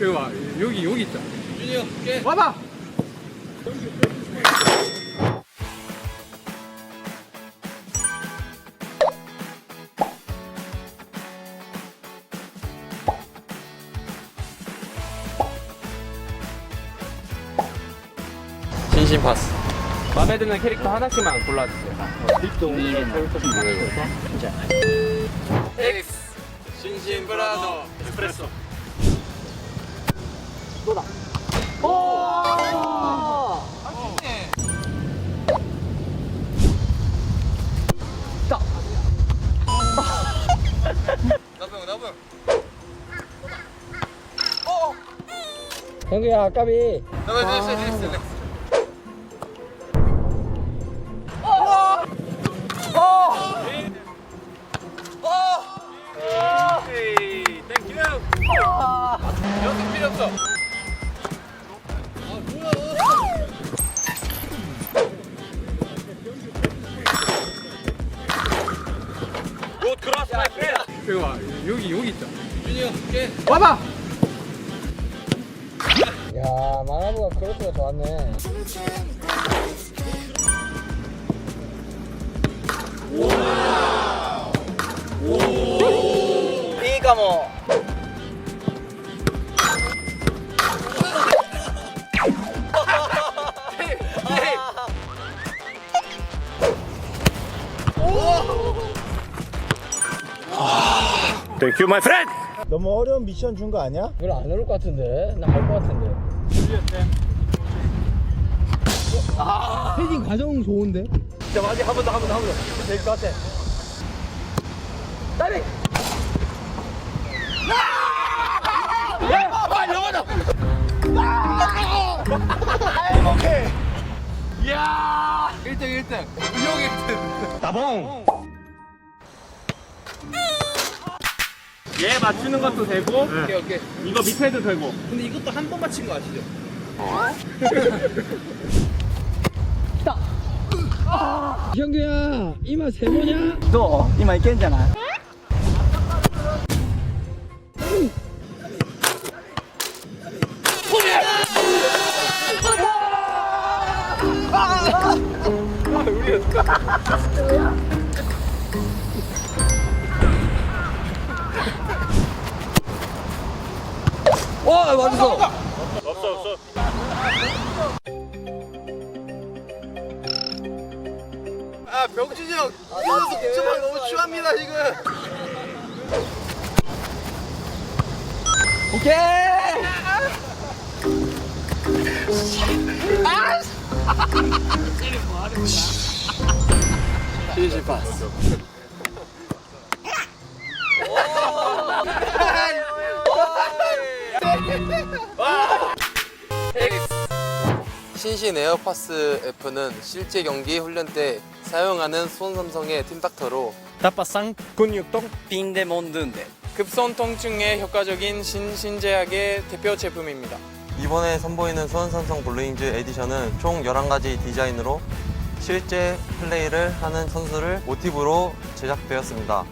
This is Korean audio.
여기 와 여기 여기 있다 준이 형 깨. 와봐 신신 파스. 마음에 드는 캐릭터 하나씩만 골라주세요 X. 신신 브라더. 에스프레소. 형규야 아까비 나병 됐어 됐어 됐어. 연습 필요 없어. 굿 크로스 마이 프렌드. 여기 와 여기 있다 준이 형 깨. 와봐 야 마나보가 크로스가 좋았네 이가 뭐 Thank you, my friend! 너무 어려운 미션 준 거 아니야? 별로 안 어려울 것 같은데. 나 할 것 같은데. 아 헤딩 과정 좋은데? 자 마지 한번 더 한 번 더 한 번 더. 될 것 같아. 다리! 이야! 1등 1등. 무용 1등. 따봉. 얘 맞추는 것도 되고. 네. 오케이 오케이. 이거 밑에도 되고. 근데 이것도 한 번 맞힌 거 아시죠? 현규야 이마 세모냐? 너 이만 있겠잖아. 아, 우리 와 맞았어. 없어 없어. 아 병준이 형. 이 녀석 정말 너무 추합니다 지금. 오케이. 신신 파스. 신신 에어파스 F는 실제 경기 훈련 때 사용하는 수원삼성의 팀닥터로 다빠상 근육통 빈대 몬든데 급성 통증에 효과적인 신신제약의 대표 제품입니다. 이번에 선보이는 수원삼성 블루인즈 에디션은 총 11가지 디자인으로 실제 플레이를 하는 선수를 모티브로 제작되었습니다.